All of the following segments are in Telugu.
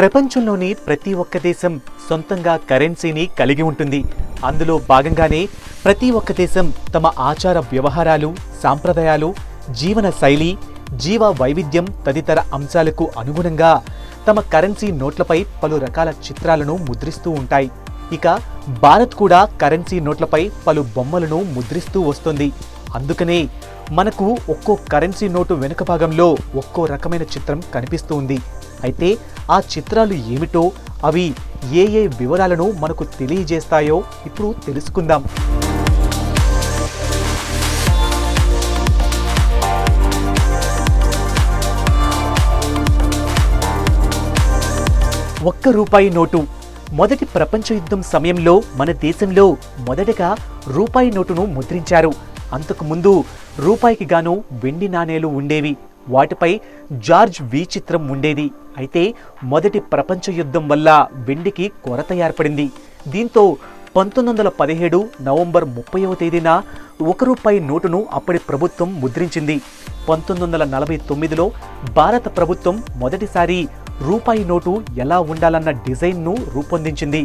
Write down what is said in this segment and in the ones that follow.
ప్రపంచంలోని ప్రతి ఒక్క దేశం సొంతంగా కరెన్సీని కలిగి ఉంటుంది. అందులో భాగంగానే ప్రతి ఒక్క దేశం తమ ఆచార వ్యవహారాలు సాంప్రదాయాలు జీవన శైలి జీవ వైవిధ్యం తదితర అంశాలకు అనుగుణంగా తమ కరెన్సీ నోట్లపై పలు రకాల చిత్రాలను ముద్రిస్తూ ఉంటాయి. ఇక భారత్ కూడా కరెన్సీ నోట్లపై పలు బొమ్మలను ముద్రిస్తూ వస్తుంది. అందుకనే మనకు ఒక్కో కరెన్సీ నోటు వెనుక భాగంలో ఒక్కో రకమైన చిత్రం కనిపిస్తూ ఉంది అయితే ఆ చిత్రాలు ఏమిటో అవి ఏ ఏ వివరాలను మనకు తెలియజేస్తాయో ఇప్పుడు తెలుసుకుందాం. ఒక్క రూపాయి నోటు. మొదటి ప్రపంచ యుద్ధం సమయంలో మన దేశంలో మొదటగా రూపాయి నోటును ముద్రించారు. అంతకుముందు రూపాయికి గాను వెండి నాణేలు ఉండేవి. వాటిపై జార్జ్ వి చిత్రం ఉండేది. అయితే మొదటి ప్రపంచ యుద్ధం వల్ల వెండికి కొరత ఏర్పడింది. దీంతో పంతొమ్మిది వందల పదిహేడు నవంబర్ ముప్పైవ తేదీన ఒక రూపాయి నోటును అప్పటి ప్రభుత్వం ముద్రించింది. పంతొమ్మిది వందల నలభై తొమ్మిదిలో భారత ప్రభుత్వం మొదటిసారి రూపాయి నోటు ఎలా ఉండాలన్న డిజైన్ను రూపొందించింది.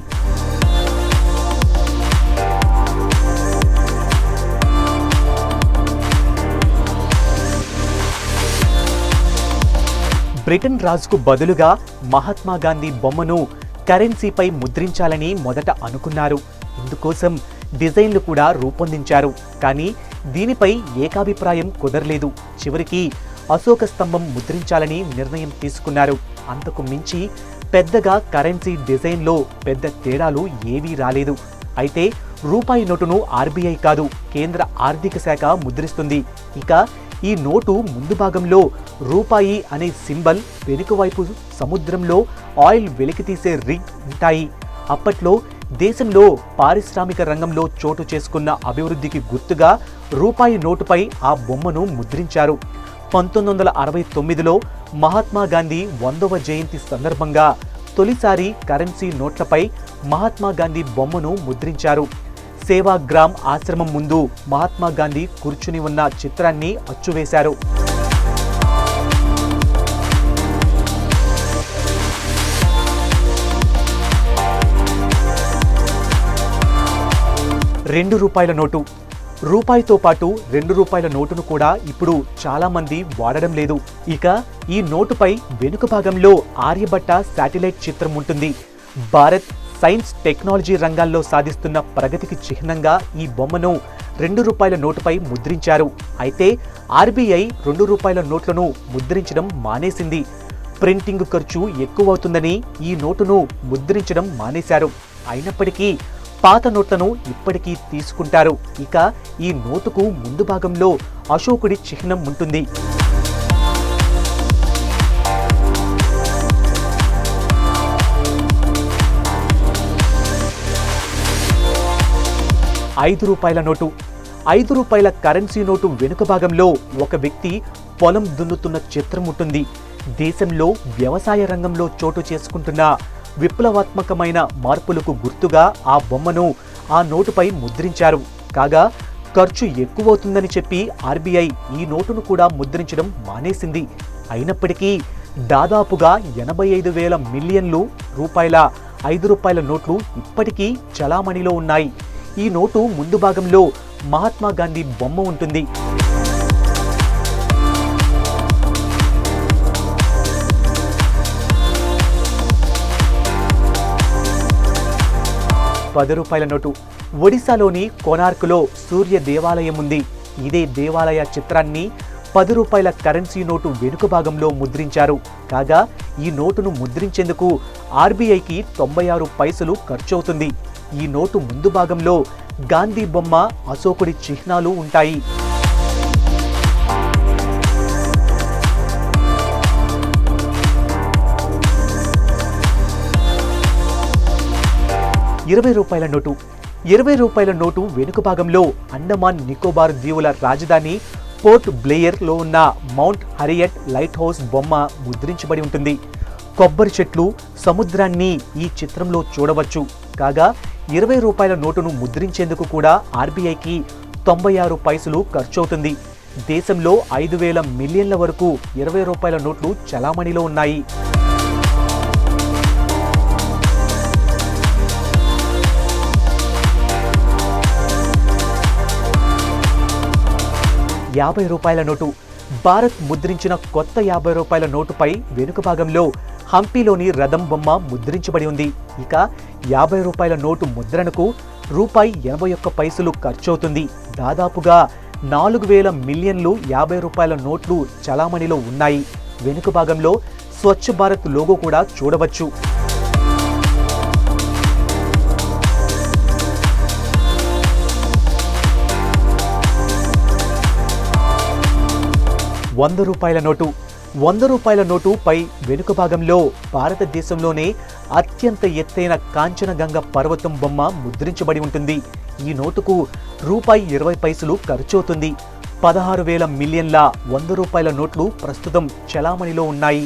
బ్రిటన్ రాజుకు బదులుగా మహాత్మా గాంధీ బొమ్మను కరెన్సీపై ముద్రించాలని మొదట అనుకున్నారు. ఇందుకోసం డిజైన్లు కూడా రూపొందించారు. కానీ దీనిపై ఏకాభిప్రాయం కుదరలేదు. చివరికి అశోక స్తంభం ముద్రించాలని నిర్ణయం తీసుకున్నారు. అంతకు మించి పెద్దగా కరెన్సీ డిజైన్లో పెద్ద తేడాలు ఏవీ రాలేదు. అయితే రూపాయి నోటును ఆర్బీఐ కాదు కేంద్ర ఆర్థిక శాఖ ముద్రిస్తుంది. ఇక ఈ నోటు ముందు భాగంలో రూపాయి అనే సింబల్ వెనుక వైపు సముద్రంలో ఆయిల్ వెలికితీసే రిగ్ ఉంటాయి. అప్పట్లో దేశంలో పారిశ్రామిక రంగంలో చోటు చేసుకున్న అభివృద్ధికి గుర్తుగా రూపాయి నోటుపై ఆ బొమ్మను ముద్రించారు. పంతొమ్మిది వందల అరవై తొమ్మిదిలో మహాత్మా గాంధీ వందవ జయంతి సందర్భంగా తొలిసారి కరెన్సీ నోట్లపై మహాత్మా గాంధీ బొమ్మను ముద్రించారు. సేవాగ్రామ్ ఆశ్రమం ముందు మహాత్మా గాంధీ కూర్చుని ఉన్న చిత్రాన్ని అచ్చువేశారు. రెండు రూపాయల నోటు. రూపాయితో పాటు రెండు రూపాయల నోటును కూడా ఇప్పుడు చాలా మంది వాడడం లేదు. ఇక ఈ నోటుపై వెనుక భాగంలో ఆర్యభట్ట శాటిలైట్ చిత్రం ఉంటుంది. భారత్ సైన్స్ టెక్నాలజీ రంగాల్లో సాధిస్తున్న ప్రగతికి చిహ్నంగా ఈ బొమ్మను రెండు రూపాయల నోటుపై ముద్రించారు. అయితే ఆర్బీఐ రెండు రూపాయల నోట్లను ముద్రించడం మానేసింది. ప్రింటింగ్ ఖర్చు ఎక్కువవుతుందని ఈ నోటును ముద్రించడం మానేశారు. అయినప్పటికీ పాత నోట్లను ఇప్పటికీ తీసుకుంటారు. ఇక ఈ నోటుకు ముందు భాగంలో అశోకుడి చిహ్నం ఉంటుంది. ఐదు రూపాయల నోటు. ఐదు రూపాయల కరెన్సీ నోటు వెనుక భాగంలో ఒక వ్యక్తి పొలం దున్నుతున్న చిత్రం ఉంటుంది. దేశంలో వ్యవసాయ రంగంలో చోటు చేసుకుంటున్న విప్లవాత్మకమైన మార్పులకు గుర్తుగా ఆ బొమ్మను ఆ నోటుపై ముద్రించారు. కాగా ఖర్చు ఎక్కువవుతుందని చెప్పి ఆర్బీఐ ఈ నోటును కూడా ముద్రించడం మానేసింది. అయినప్పటికీ దాదాపుగా ఎనభై ఐదు వేల మిలియన్లు రూపాయల ఐదు రూపాయల నోట్లు ఇప్పటికీ చలామణిలో ఉన్నాయి. ఈ నోటు ముందు భాగంలో మహాత్మా గాంధీ బొమ్మ ఉంటుంది. పది రూపాయల నోటు. ఒడిశాలోని కోనార్కులో సూర్య దేవాలయం ఉంది. ఇదే దేవాలయ చిత్రాన్ని పది రూపాయల కరెన్సీ నోటు వెనుక భాగంలో ముద్రించారు. కాగా ఈ నోటును ముద్రించేందుకు ఆర్బీఐకి తొంభై ఆరు పైసలు ఖర్చవుతుంది. ఈ నోటు ముందు భాగంలో గాంధీ బొమ్మ అశోకుడి చిహ్నాలు ఉంటాయి. ఇరవై రూపాయల నోటు. ఇరవై రూపాయల నోటు వెనుక భాగంలో అండమాన్ నికోబార్ దీవుల రాజధాని పోర్ట్ బ్లేయర్లో ఉన్న మౌంట్ హరియట్ లైట్ హౌస్ బొమ్మ ముద్రించబడి ఉంటుంది. కొబ్బరి చెట్లు సముద్రాన్ని ఈ చిత్రంలో చూడవచ్చు. కాగా ఇరవై రూపాయల నోటును ముద్రించేందుకు కూడా ఆర్బీఐకి తొంభై ఆరు పైసలు ఖర్చవుతుంది. దేశంలో ఐదు వేల మిలియన్ల వరకు ఇరవై రూపాయల నోట్లు చలామణిలో ఉన్నాయి. యాభై రూపాయల నోటు భారత్ ముద్రించిన కొత్త యాభై రూపాయల నోటుపై వెనుక భాగంలో హంపీలోని రథం బొమ్మ ముద్రించబడి ఉంది. ఇక యాభై రూపాయల నోటు ముద్రణకు రూపాయి ఎనభై ఒక్క పైసలు ఖర్చవుతుంది. దాదాపుగా నాలుగు వేల మిలియన్లు యాభై రూపాయల నోట్లు చలామణిలో ఉన్నాయి. వెనుక భాగంలో స్వచ్ఛ భారత్ లోగో కూడా చూడవచ్చు. వంద రూపాయల నోటు. వంద రూపాయల నోటు పై వెనుక భాగంలో భారతదేశంలోనే అత్యంత ఎత్తైన కాంచనగంగ పర్వతం బొమ్మ ముద్రించబడి ఉంటుంది. ఈ నోటుకు రూపాయి ఇరవై పైసలు ఖర్చవుతుంది. పదహారు వేల మిలియన్ల వంద రూపాయల నోట్లు ప్రస్తుతం చలామణిలో ఉన్నాయి.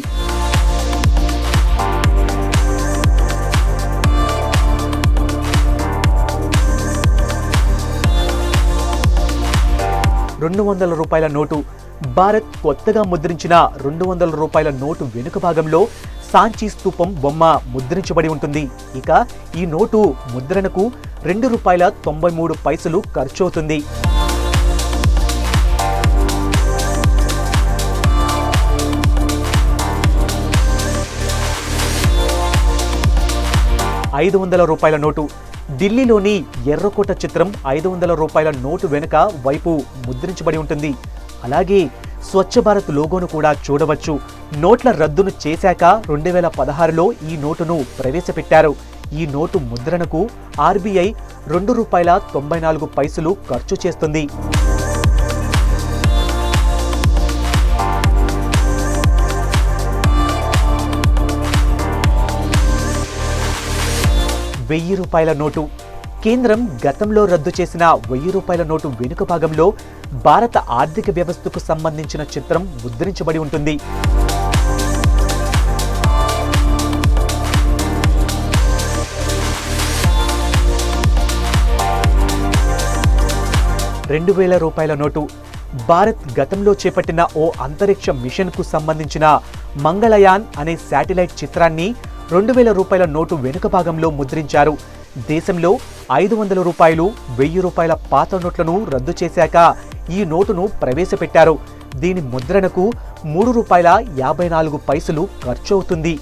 రెండు వందల రూపాయల నోటు భారత్ కొత్తగా ముద్రించిన రెండు వందల రూపాయల నోటు వెనుక భాగంలో సాంచి స్తూపం బొమ్మ ముద్రించబడి ఉంటుంది. ఇక ఈ నోటు ముద్రణకు రెండు రూపాయల తొంభై మూడు పైసలు ఖర్చవుతుంది. ఐదు వందల రూపాయల నోటు. ఢిల్లీలోని ఎర్రకోట చిత్రం ఐదు వందల రూపాయల నోటు వెనుక వైపు ముద్రించబడి ఉంటుంది. అలాగే స్వచ్ఛ భారత్ లోగోను కూడా చూడవచ్చు. నోట్ల రద్దును చేశాక రెండు వేల పదహారులో ఈ నోటును ప్రవేశపెట్టారు. ఈ నోటు ముద్రణకు ఆర్బీఐ రెండు రూపాయల తొంభై నాలుగు పైసలు ఖర్చు చేస్తుంది. వెయ్యి రూపాయల నోటు. కేంద్రం గతంలో రద్దు చేసిన వెయ్యి రూపాయల నోటు వెనుక భాగంలో భారత ఆర్థిక వ్యవస్థకు సంబంధించిన చిత్రం ముద్రించబడి ఉంటుంది. రెండు వేల రూపాయల నోటు భారత్ గతంలో చేపట్టిన ఓ అంతరిక్ష మిషన్కు సంబంధించిన మంగళయాన్ అనే శాటిలైట్ చిత్రాన్ని రెండు వేల రూపాయల నోటు వెనుక భాగంలో ముద్రించారు. దేశంలో ఐదు వందల రూపాయలు వెయ్యి రూపాయల పాత నోట్లను రద్దు చేశాక ఈ నోటును ప్రవేశపెట్టారు. దీని ముద్రణకు మూడు రూపాయల యాభై నాలుగు పైసలు ఖర్చు అవుతుంది.